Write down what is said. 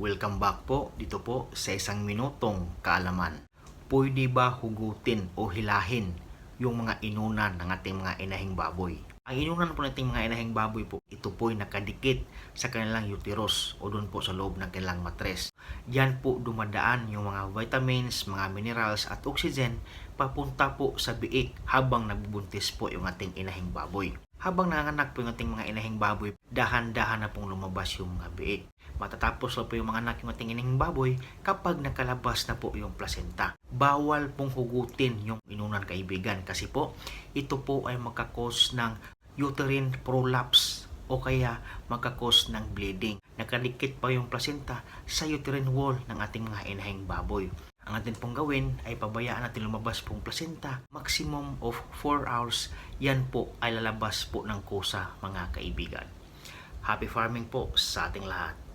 Welcome back po dito po sa isang minutong kaalaman. Pwede ba hugutin o hilahin yung mga inunan ng ating mga inahing baboy? Ang inunan po nating mga inahing baboy po, ito po ay nakadikit sa kanilang uterus o doon po sa loob ng kanilang matres. Yan po dumadaan yung mga vitamins, mga minerals at oxygen papunta po sa biik habang nagbubuntis po yung ating inahing baboy. Habang nanganak po yung ating mga inahing baboy, dahan-dahan na pong lumabas yung mga biik. Matatapos na po yung mga anak yung ating inahing baboy kapag nakalabas na po yung placenta. Bawal pong hugutin yung inunan kaibigan kasi po ito po ay magkakos ng uterine prolapse o kaya magkakos ng bleeding. Nakadikit pa yung placenta sa uterine wall ng ating mga inahing baboy. Ang atin pong gawin ay pabayaan natin lumabas pong placenta. Maximum of 4 hours, yan po ay lalabas po ng kusa mga kaibigan. Happy farming po sa ating lahat.